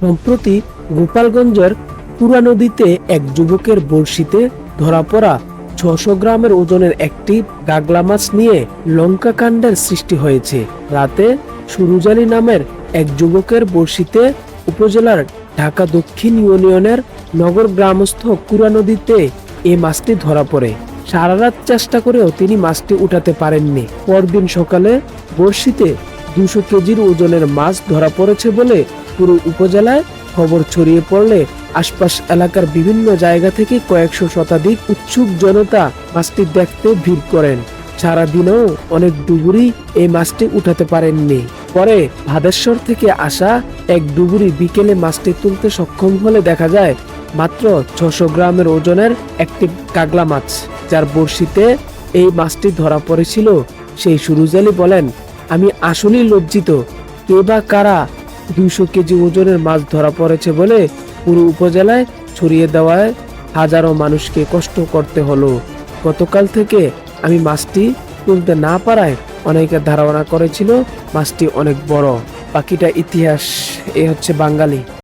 সম্প্রতি গোপালগঞ্জের পুরা নদীতে এক যুবকের বড়শিতে ধরা পড়া ছশো গ্রামের ওজনের একটি গাগলা মাছ নিয়ে লঙ্কা কাণ্ডের সৃষ্টি হয়েছে। রাতে সুরুজালি নামের এক যুবকের বড়শিতে উপজেলার ঢাকা দক্ষিণ ইউনিয়নের নগর গ্রামস্থ কুরা নদীতে এই মাছটি ধরা পড়ে। সারা রাত চেষ্টা করেও তিনি মাছটি উঠাতে পারেননি। পরদিন সকালে বড়শিতে দুশো কেজির ওজনের মাছ ধরা পড়েছে বলে পুরো উপজেলায় খবর ছড়িয়ে পড়লে আশপাশ এলাকার বিভিন্ন জায়গা থেকে কয়েকশো শতাধিক উৎসুক জনতা মাছটি দেখতে ভিড় করেন। সারাদিনেও অনেক ডুবুরি এই মাছটি উঠাতে পারেননি। পরে ভাদেশ্বর থেকে আসা এক ডুবুরি বিকেলে মাছটি তুলতে সক্ষম হলে দেখা যায়, মাত্র ছশো গ্রামের ওজনের একটি কাগলা মাছ, যার বড়শিতে এই মাছটি ধরা পড়েছিল। সেই সুরুজালি বলেন, আমি আসলেই লজ্জিত। কে বা কারা দুইশো কেজি ওজনের মাছ ধরা পড়েছে বলে পুরো উপজেলায় ছড়িয়ে দেওয়ায় হাজারো মানুষকে কষ্ট করতে হলো। গতকাল থেকে আমি মাছটি তুলতে না পারায় অনেকে ধারণা করেছিল মাছটি অনেক বড়। বাকিটা ইতিহাস, এ হচ্ছে বাঙালি।